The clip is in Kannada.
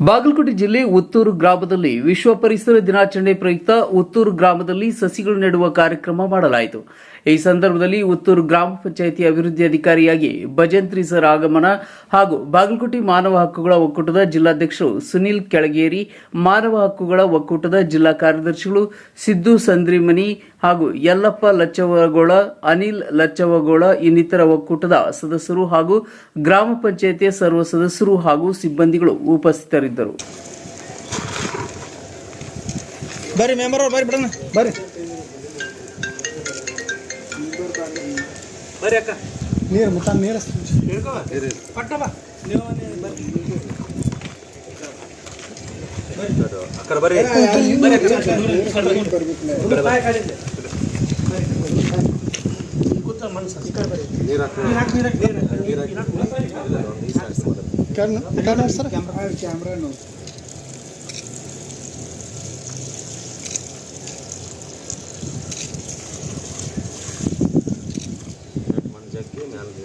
ಬಾಗಲಕೋಟೆ ಜಿಲ್ಲೆ ಉತ್ತೂರು ಗ್ರಾಮದಲ್ಲಿ ವಿಶ್ವ ಪರಿಸರ ದಿನಾಚರಣೆ ಪ್ರಯುಕ್ತ ಉತ್ತೂರು ಗ್ರಾಮದಲ್ಲಿ ಸಸಿಗಳು ನೆಡುವ ಕಾರ್ಯಕ್ರಮ ಮಾಡಲಾಯಿತು. ಈ ಸಂದರ್ಭದಲ್ಲಿ ಉತ್ತೂರು ಗ್ರಾಮ ಪಂಚಾಯಿತಿ ಅಭಿವೃದ್ಧಿ ಅಧಿಕಾರಿಯಾಗಿ ಭಜಂತ್ರಿ ಸರ್ ಆಗಮನ ಹಾಗೂ ಬಾಗಲಕೋಟೆ ಮಾನವ ಹಕ್ಕುಗಳ ಒಕ್ಕೂಟದ ಜಿಲ್ಲಾಧ್ಯಕ್ಷರು ಸುನಿಲ್ ಕೆಳಗೇರಿ, ಮಾನವ ಹಕ್ಕುಗಳ ಒಕ್ಕೂಟದ ಜಿಲ್ಲಾ ಕಾರ್ಯದರ್ಶಿಗಳು ಸಿದ್ದು ಸಂದ್ರಿಮನಿ ಹಾಗೂ ಯಲ್ಲಪ್ಪ ಲಚ್ಚವಗೋಳ ಅನಿಲ್ ಲಚ್ಚವಗೋಳ ಇನ್ನಿತರ ಒಕ್ಕೂಟದ ಸದಸ್ಯರು ಹಾಗೂ ಗ್ರಾಮ ಪಂಚಾಯಿತಿಯ ಸರ್ವ ಸದಸ್ಯರು ಹಾಗೂ ಸಿಬ್ಬಂದಿಗಳು ಉಪಸ್ಥಿತರಿದ್ದರು. ಬರ್ರಿ ಮೆಂಬರ್ ಅವ್ರು ಬರ್ರಿ ಬಿಡೋಣ ಬರ್ರಿ ಬರ್ರಿ ಅಕ್ಕ ನೀರು ಮುತ್ತ ನೀರು ಪಟ್ಟ ಬಾ ನೀವು ಬರ್ರಿ ಅಕ್ಕರ ಬರ್ರಿ ಬರ್ರಿ ಅಕ್ಕ. ಇಬ್ರು ಬಾಯ್ ಕಾಡಿಂದ. ಕೂತ್ಕೊಳ್ಳಿ ಮನ್ಸು. ಈ ಕಡೆ ಬರ್ರಿ. ನೀರ್ ಹಾಕು, ನೀರ್ ಹಾಕು, ನೀರ್ ಹಾಕು. ఇక్కడ సార్? కెమెరా మన జగ్గి నాలుగు